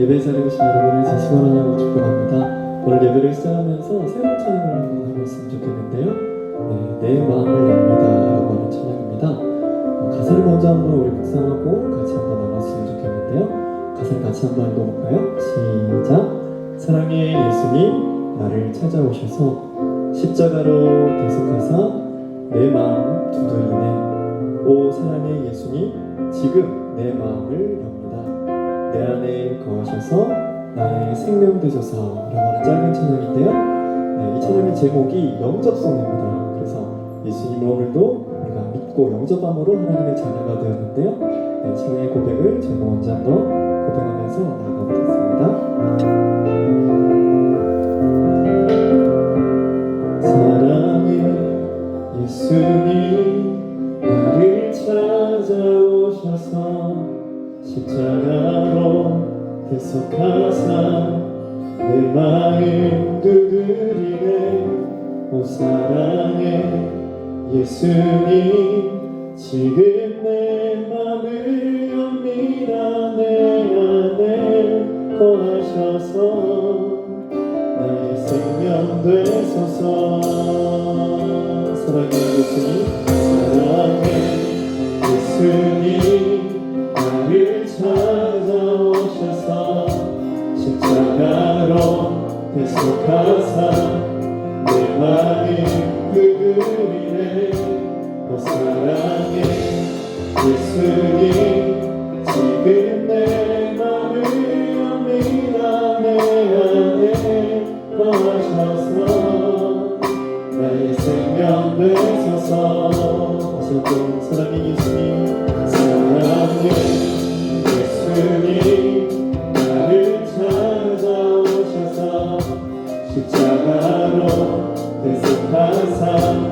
예배 자리에 오신 여러분을 다시 환영하고 축복합니다. 오늘 예배를 시작하면서 새로운 찬양을 한번 해봤으면 좋겠는데요. 네, 내 마음을 엽니다라고 하는 찬양입니다. 어, 가사를 먼저 한번 우리 묵상하고 같이 한번 나갔으면 좋겠는데요. 가사를 같이 한번 읽어볼까요? 시작. 사랑의 예수님 나를 찾아오셔서 십자가로 대속하사 내 마음 두드리네. 오 사랑의 예수님 지금 내 마음을 엽니다. 내 안에 거하셔서 나의 생명 되셔서라고 하는 짧은 찬양인데요. 네, 이 찬양의 제목이 영접송입니다. 그래서 예수님을 오늘도 우리가 믿고 영접함으로 하나님의 자녀가 되었는데요. 네, 찬양의 고백을 제가 먼저 한번 고백하면서 나가보겠습니다. 사랑의 예수님 십자가로 대속하사 내 마음 두드리네. 오 사랑의 예수님 지금 내 십자가로 대속하사 내 마음 그리네. 오 사랑의 예수님 지금 내 맘을 엽니다 내 안에 거하셔서 나의 생명 되소서. 다시 한번 사랑의 예수님 사랑의 예수님 대속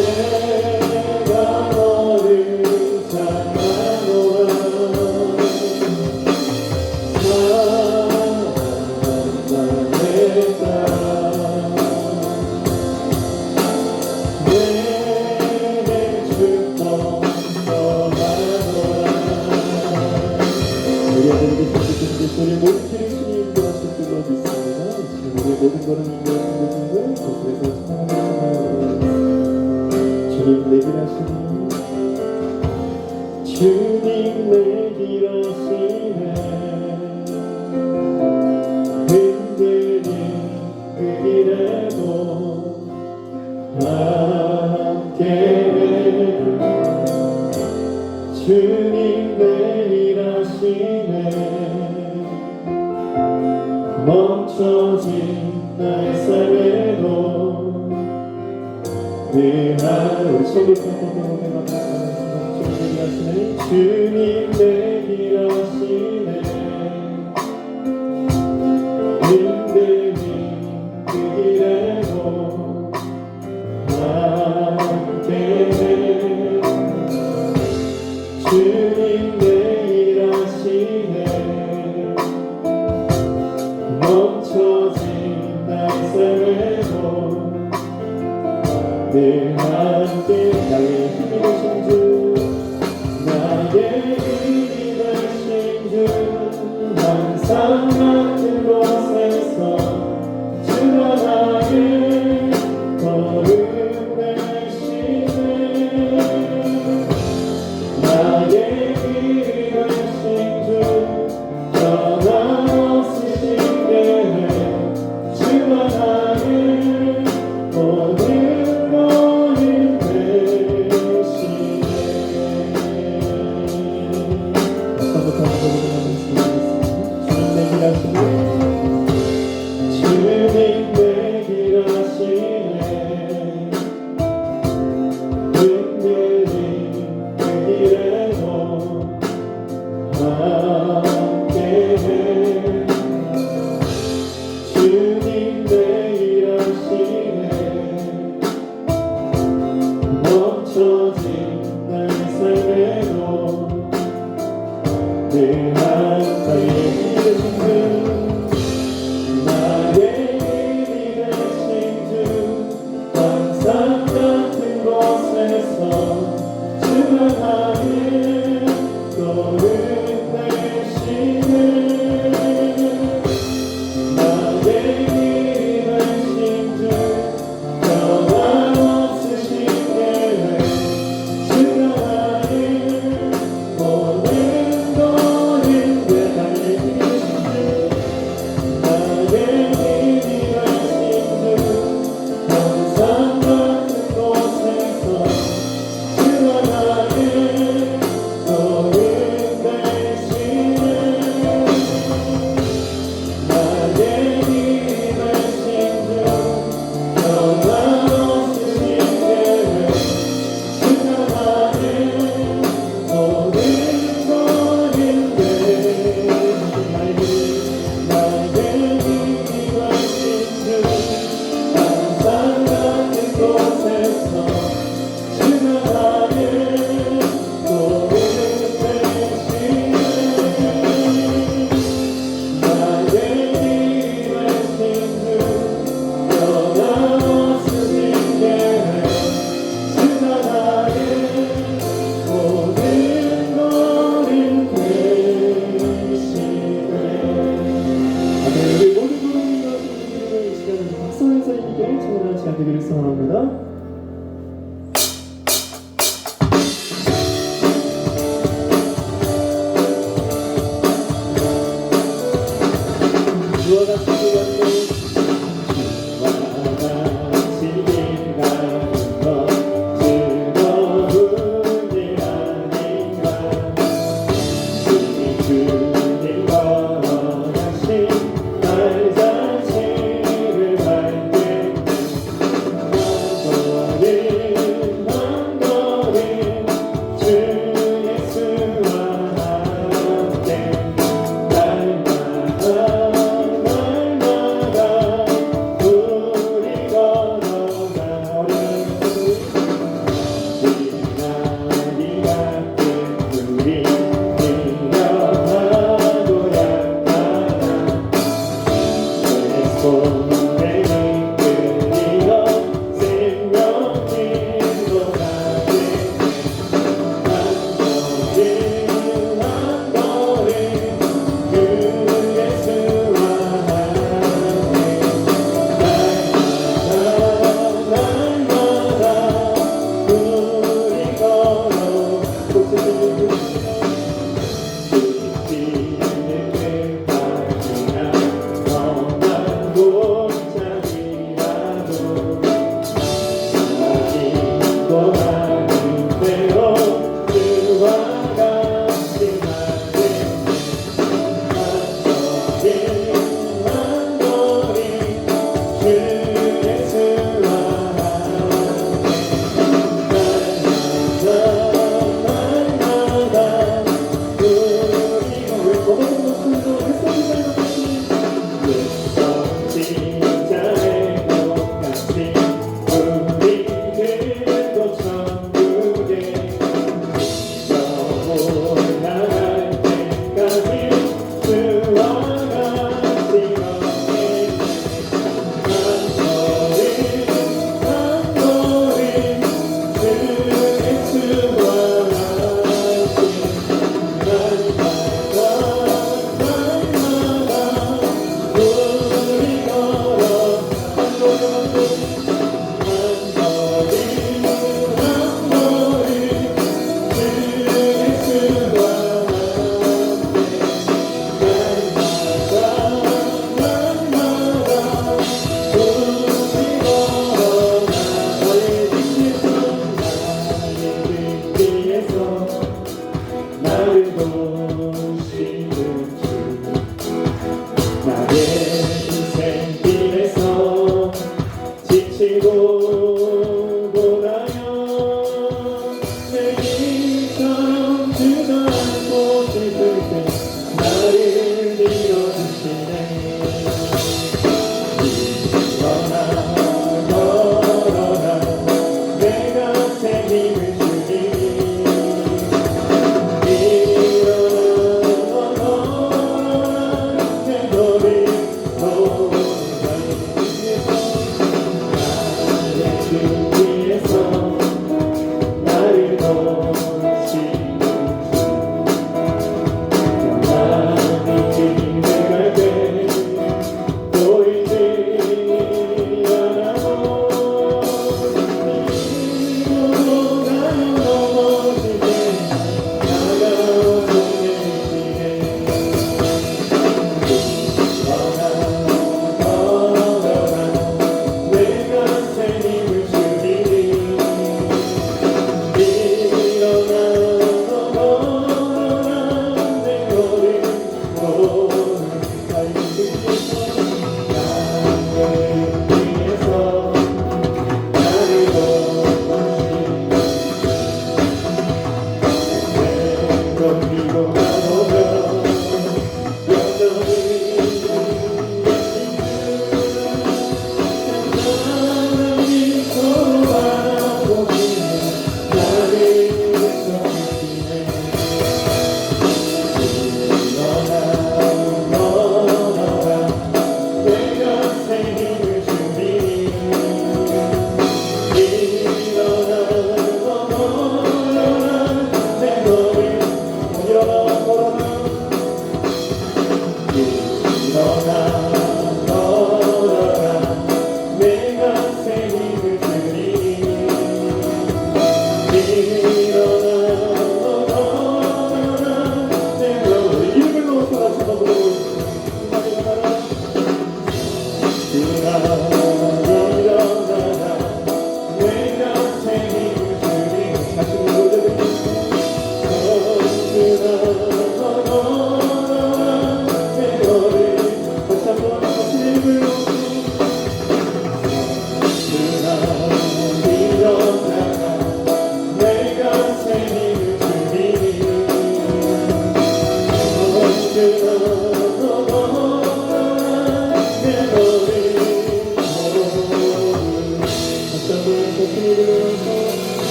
내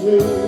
주변